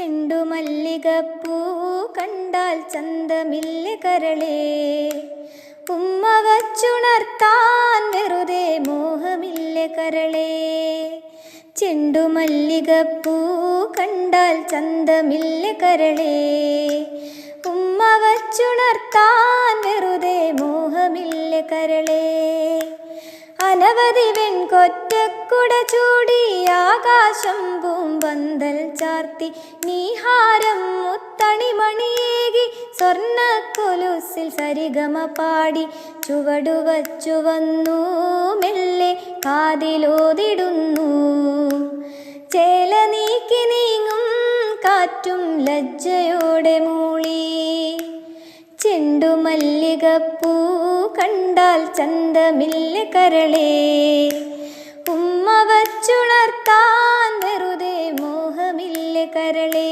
ചെണ്ടുമല്ലികപ്പൂ കണ്ടാൽ ചന്തമില്ല കരളേ. ഉമ്മ വച്ചുണർത്താൻ വെറുതെ മോഹമില്ല കരളേ. ചെണ്ടു മല്ലികപ്പൂ കണ്ടാൽ ചന്തമില്ല കരളേ. ഉമ്മ വച്ചുണർത്താൻ വെറുതെ മോഹമില്ല കരളേ. അനവധി വെൺകൊറ്റക്കുട ചൂടി ആകാശം പൂമ്പന്തൽ ചാർത്തി. നീഹാരം മുത്തണിമണിയേകി സ്വർണ കൊലുസിൽ സരിഗമ പാടി. ചുവടുവച്ചു വന്നു മെല്ലെ കാതിലോതിടുന്നു. ചേല നീക്കി നീങ്ങും കാറ്റും ലജ്ജയോടെ മൂളി. ചെണ്ടുമല്ലികപ്പൂ കണ്ടാൽ ചന്തമില്ല കരളേ.